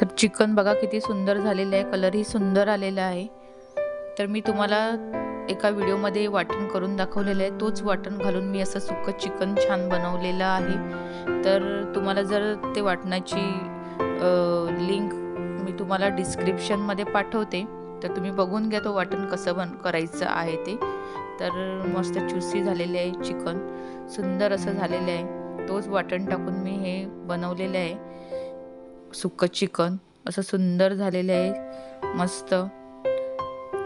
तर चिकन बघा किती सुंदर झालेलं आहे कलरही सुंदर आलेला आहे. तर मी तुम्हाला एका व्हिडिओमध्ये वाटण करून दाखवलेलं आहे. तोच वाटण घालून मी असं सुक्कं चिकन छान बनवलेलं आहे. तर तुम्हाला जर ते वाटणाची लिंक मी तुम्हाला डिस्क्रिप्शनमध्ये पाठवते. तर तुम्ही बघून घ्या तो वाटण कसं बन करायचं आहे ते. तर मस्त चुसी झालेले आहे चिकन. सुंदर असं झालेलं आहे. तोच वाटण टाकून मी हे बनवलेलं आहे. सुक्क चिकन. असं सुंदर झालेलं आहे. मस्त.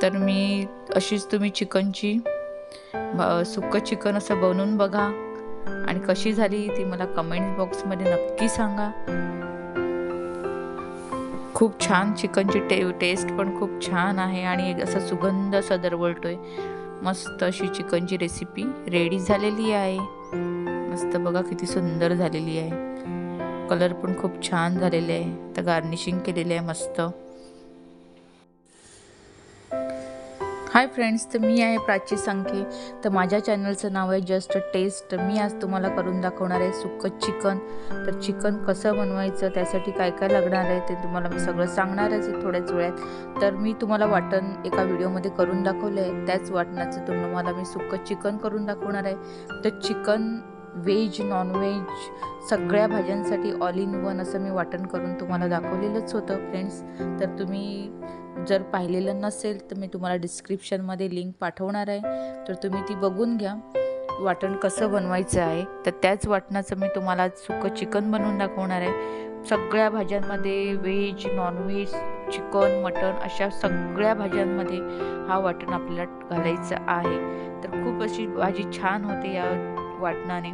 तर मी अशीच तुम्ही चिकनची सुक्क चिकन असं बनवून बघा. आणि कशी झाली ती मला कमेंट बॉक्समध्ये नक्की सांगा. खूप छान चिकनची टे टेस्ट पण खूप छान आहे आणि असा सुगंध असा दरवळतोय. मस्त अशी चिकनची रेसिपी रेडी झालेली आहे. मस्त बघा किती सुंदर झालेली आहे. कलर पण खूप छान झालेले आहे. तर गार्निशिंग केलेले आहे मस्त. हाय फ्रेंड्स तर मी आहे प्राची संखे. तर माझ्या चॅनलचं नाव आहे जस्ट टेस्ट मी आज तुम्हाला करून दाखवणार आहे सुकं चिकन. तर चिकन कसं बनवायचं त्यासाठी काय काय लागणार आहे ते तुम्हाला मी सगळं सांगणारच आहे थोड्याच वेळात. तर मी तुम्हाला वाटण एका व्हिडिओमध्ये करून दाखवलं आहे त्याच वाटणाचं तुम्हाला मी सुकं चिकन करून दाखवणार आहे. तर चिकन व्हेज नॉनव्हेज सगळ्या भाज्यांसाठी ऑल इन वन असं मी वाटण करून तुम्हाला दाखवलेलंच होतं फ्रेंड्स तर तुम्ही जर पाहिलेलं नसेल तर मी तुम्हाला डिस्क्रिप्शनमध्ये लिंक पाठवणार आहे. तर तुम्ही ती बघून घ्या. वाटण कसं बनवायचं आहे तर त्याच वाटणाचं मी तुम्हाला सुकं चिकन बनवून दाखवणार आहे. सगळ्या भाज्यांमध्ये व्हेज नॉनव्हेज चिकन मटण अशा सगळ्या भाज्यांमध्ये हा वाटण आपल्याला घालायचं आहे. तर खूप अशी भाजी छान होते या वाटणाने.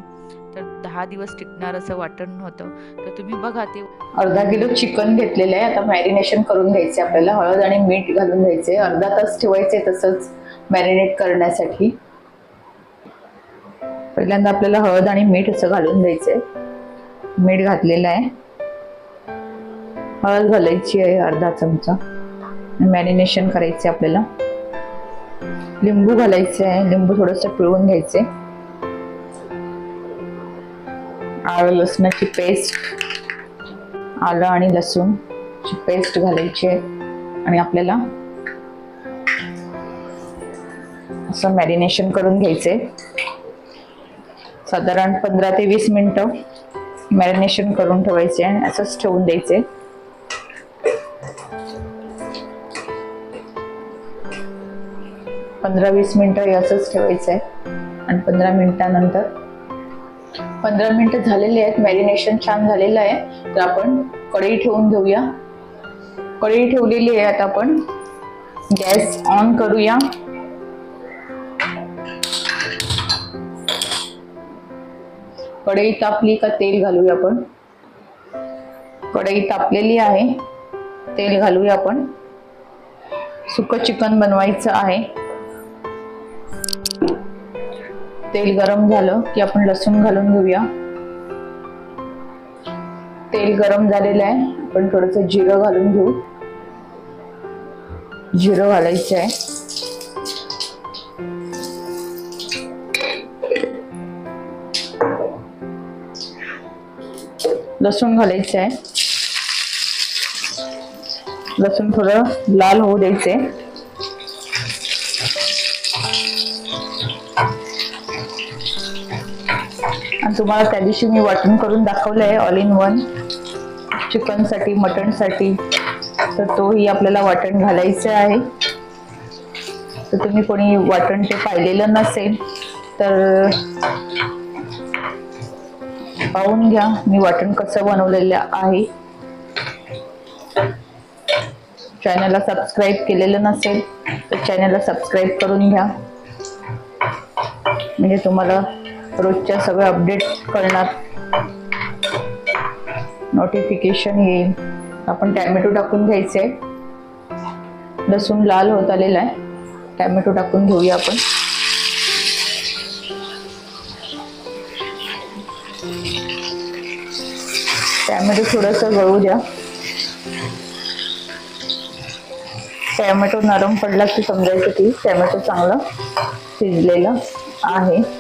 तर दहा दिवस टिकणार असं वाटण होतं. तर तुम्ही बघा ते. अर्धा किलो चिकन घेतलेलं आहे. आता मॅरिनेशन करून घ्यायचे आपल्याला. हळद आणि मीठ घालून घ्यायचे अर्धा तास ठेवायचे तसंच मॅरिनेट करण्यासाठी. पहिल्यांदा आपल्याला हळद आणि मीठ असं घालून द्यायचंय मीठ घातलेलं आहे. हळद घालायची आहे अर्धा चमचा. मॅरिनेशन करायचे आपल्याला. लिंबू घालायचे आहे. लिंबू थोडंसं पिळून घ्यायचे आलं लसणाची पेस्ट आलं आणि लसूणची पेस्ट घालायची आहे. आणि आपल्याला असं मॅरिनेशन करून घ्यायचे साधारण पंधरा ते वीस मिनिटं मॅरिनेशन करून ठेवायचे आणि असंच ठेवून द्यायचे पंधरा वीस मिनिटं हे असंच ठेवायचं आहे आणि पंधरा मिनिटानंतर पंधरा मिनिटं झालेले आहेत. मॅरिनेशन छान झालेलं आहे. तर आपण कढई ठेवून घेऊया. कढई ठेवलेली आहे आता आपण. गॅस ऑन करूया. कढई तापली का तेल घालूया आपण. कढई तापलेली आहे. तेल घालूया आपण. सुकं चिकन बनवायचं आहे. तेल गरम झालं की आपण लसूण घालून घेऊया. तेल गरम झालेलं आहे. आपण थोडस जिरं घालून घेऊ. जिरं घालायचं आहे. लसूण घालायचं आहे. लसूण थोडं लाल होऊ द्यायचे तुम्हाला त्या दिवशी मी वाटण करून दाखवलं आहे ऑल इन वन चिकनसाठी मटणसाठी तर तोही आपल्याला वाटण घालायचं आहे. तर तुम्ही कोणी वाटण ते पाहिलेलं नसेल तर पाहून घ्या. मी वाटण कसं बनवलेलं आहे. चॅनलला सबस्क्राईब केलेलं नसेल तर चॅनलला सबस्क्राईब करून घ्या. म्हणजे तुम्हाला रोजच्या सगळ्या अपडेट करणार. नोटिफिकेशन येईल. आपण टॅमॅटो टाकून घ्यायचे. लसूण लाल होत आलेला आहे. टॅमॅटो टाकून घेऊया आपण. टॅमॅटो थोडंसं गळू द्या. टॅमॅटो नरम पडला की समजायचं की टॅमॅटो चांगलं शिजलेलं आहे.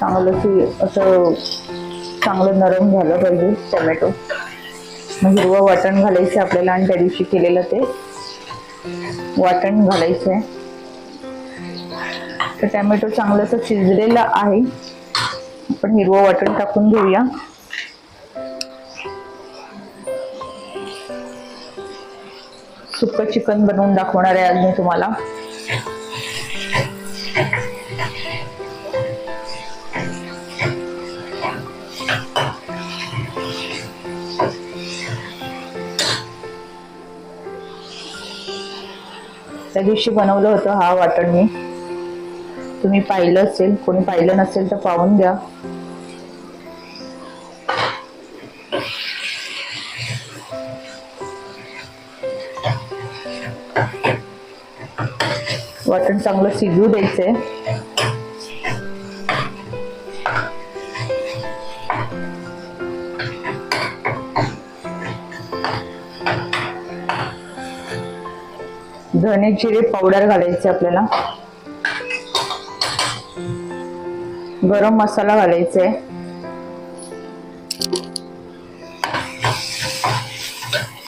चांगलं की असं चांगलं नरम झालं पाहिजे टोमॅटो. मग हिरवं वाटण घालायचं आपल्याला आणि त्या दिवशी केलेलं ते. वाटण घालायचं आहे तर टॅमॅटो चांगलं असं शिजलेलं आहे. आपण हिरवं वाटण टाकून घेऊया. सुक्क चिकन बनवून दाखवणार आहे आज मी तुम्हाला. त्या दिवशी बनवलं होतं हा वाटण मी. तुम्ही पाहिलं असेल कोणी पाहिलं नसेल तर पाहून द्या वाटण चांगलं शिजू द्यायचंय. धने जिरे पावडर घालायचे आपल्याला. गरम मसाला घालायचा. आहे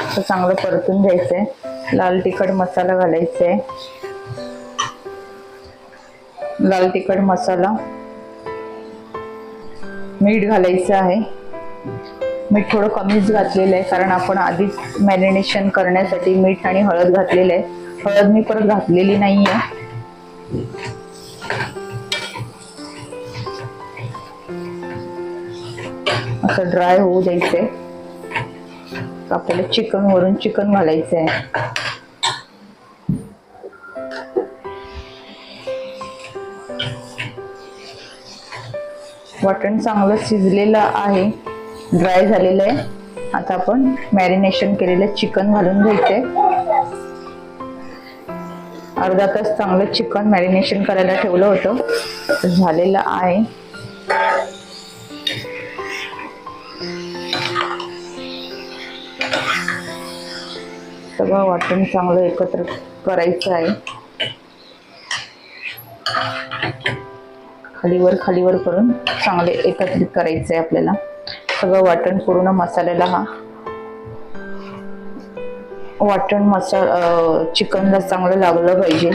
असं चांगलं परतून घ्यायचंय लाल तिखट मसाला घालायचा. आहे लाल तिखट मसाला. मीठ घालायचं आहे. मीठ थोडं कमीच घातलेलं आहे कारण आपण आधीच मॅरिनेशन करण्यासाठी मीठ आणि हळद घातलेलं आहे. हळद मी परत घातलेली नाही आहे असं ड्राय होऊ द्यायचंय. आपल्याला चिकन वरून चिकन घालायचं आहे वाटण चांगलं शिजलेलं आहे. ड्राय झालेलं आहे. आता आपण मॅरिनेशन केलेलं चिकन घालून घ्यायचंय. अर्धा तास चांगलं चिकन मॅरिनेशन करायला ठेवलं होतं. झालेलं आहे. सगळं वाटण चांगलं एकत्र करायचं आहे. खालीवर खालीवर करून चांगले एकत्रित करायचं आहे आपल्याला. सगळं वाटण पूर्ण मसाल्याला हा. वाटण मसाला चिकनला चांगलं लागलं पाहिजे.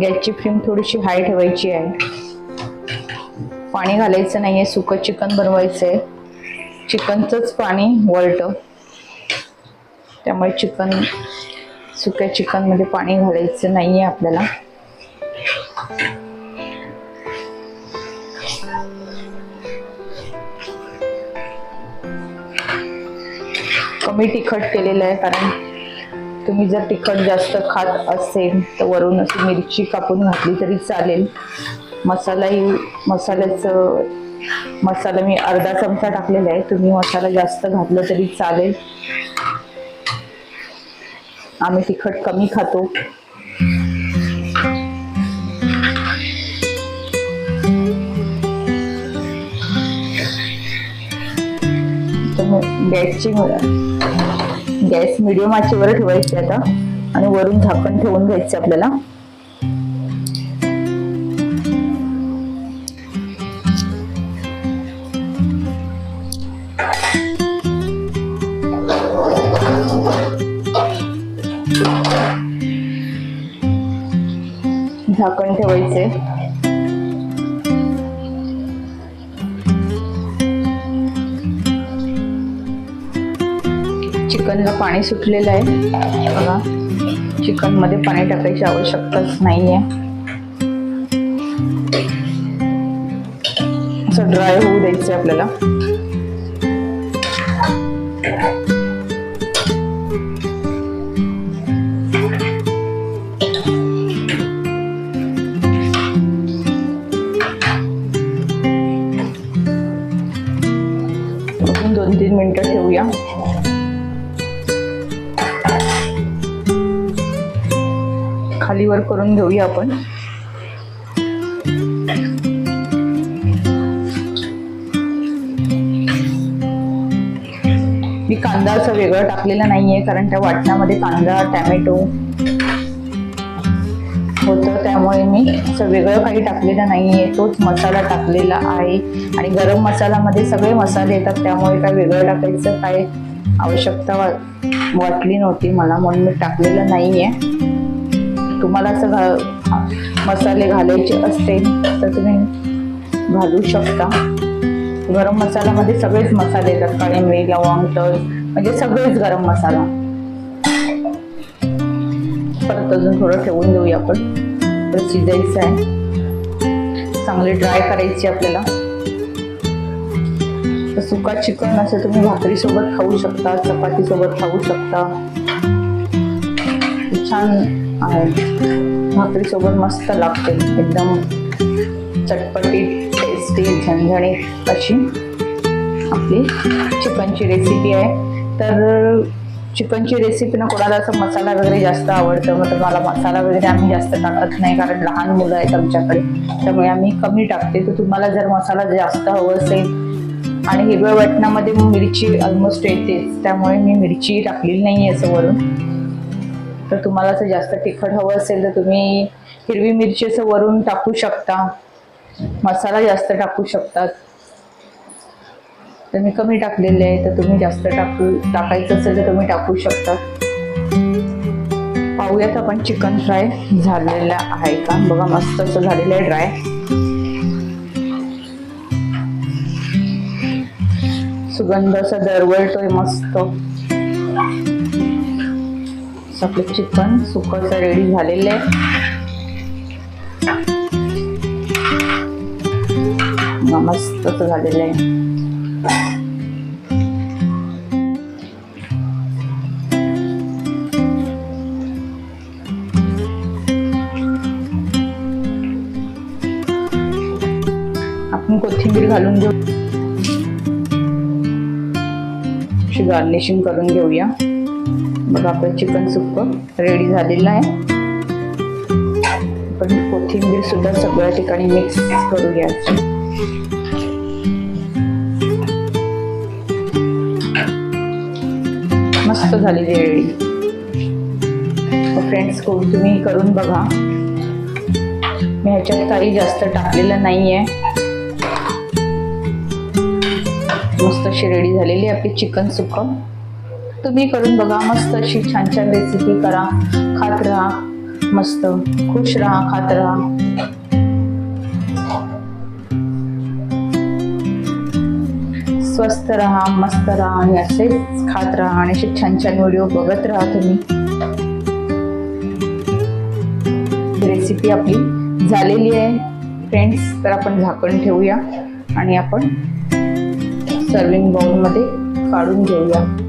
गॅसची फ्लेम थोडीशी हाय ठेवायची आहे. पाणी घालायचं नाही आहे सुकं चिकन बनवायचं आहे चिकनचंच पाणी वळतं त्यामुळे चिकन सुक्या चिकनमध्ये पाणी घालायचं नाही आहे आपल्याला. कमी तिखट केलेलं आहे कारण तुम्ही जर तिखट जास्त खात असेल तर वरून अशी मिरची कापून घातली तरी चालेल. मसालाही मसाल्याचं मसाला मी अर्धा चमचा टाकलेला आहे. तुम्ही मसाला जास्त घातलं तरी चालेल. आम्ही तिखट कमी खातो. तर मग गॅसची गॅस मिडियम आचेवर ठेवायची आता. आणि वरून झाकण ठेवून घ्यायचे आपल्याला. झाकण ठेवायचे चिकनला पाणी सुटलेलं आहे. बघा चिकनमध्ये पाणी टाकायची आवश्यकताच नाहीये. असं ड्राय होऊ द्यायचं आपल्याला. दोन तीन मिनिटं ठेवूया. खालीवर करून घेऊया आपण. मी कांदा असं वेगळं टाकलेला नाहीये कारण त्या वाटणामध्ये कांदा टॅमॅटो होतं. त्यामुळे मी असं वेगळं काही टाकलेलं नाहीये. तोच मसाला टाकलेला आहे. आणि गरम मसाल्यामध्ये सगळे मसाले येतात त्यामुळे काय वेगळं टाकायचं काय आवश्यकता वा- वाटली नव्हती मला म्हणून मी टाकलेलं नाहीये. तुम्हाला असं घा मसाले घालायचे असतील तर तुम्ही घालू शकता. गरम मसाल्यामध्ये सगळेच मसाले येतात. काळी मिरी लवंग तळ म्हणजे सगळेच गरम मसाला. परत अजून थोडं ठेवून देऊया आपण. तर शिजायचं आहे. चांगली ड्राय करायची आपल्याला. तर सुका चिकन असं तुम्ही भाकरी सोबत खाऊ शकता चपाती सोबत खाऊ शकता. छान आहे. भाकरी सोबत मस्त लागते. एकदम चटपटीत टेस्टी झणझणीत अशी आपली चिकनची रेसिपी आहे. तर चिकनची रेसिपी ना कोणाला असं मसाला वगैरे जास्त आवडतं मग मला मसाला वगैरे आम्ही जास्त टाकत नाही कारण लहान मुलं आहेत आमच्याकडे. त्यामुळे आम्ही कमी टाकते. तर तुम्हाला जर मसाला जास्त हवं असेल आणि हिरव्या वाटणामध्ये मिरची ऑलमोस्ट येतेच त्यामुळे मी मिरची टाकलेली नाही आहे असं वरून. तर तुम्हाला जर जास्त तिखट हवं असेल तर तुम्ही हिरवी मिरची असं वरून टाकू शकता. मसाला जास्त टाकू शकतात तर मी कमी टाकलेले आहे तर तुम्ही जास्त टाकू टाकायचं असेल तर तुम्ही टाकू शकता. पाहूयात आपण चिकन फ्राय झालेला आहे का? बघा मस्त असं झालेलं आहे ड्राय सुगंध असा दरवळतोय मस्त. आपलं चिकन सुकं रेडी झालेलं आहे. मस्त झालेलं आहे. आपण कोथिंबीर घालून घेऊ. गार्निशिंग करून घेऊया. बघा आपलं चिकन सुक्क रेडी झालेलं आहे. आपण कोथिंबीर सुद्धा सगळ्या ठिकाणी मिक्स करू घ्यायची मस्त झालेली रेडी फ्रेंड्स तुम्ही करून बघा. मी ह्याच्यात काही जास्त टाकलेलं नाही आहे मस्त अशी रेडी झालेली आहे आपली चिकन सुक्क तुम्ही करून बघा मस्त अशी छान छान रेसिपी करा. खात राहा मस्त. खुश राहा खात राहा स्वस्त राहा मस्त राहा आणि असेच खात राहा आणि असे छान छान व्हिडिओ बघत राहा तुम्ही. रेसिपी आपली झालेली आहे. फ्रेंड्स तर आपण झाकण ठेवूया आणि आपण सर्विंग बाउलमध्ये काढून घेऊया.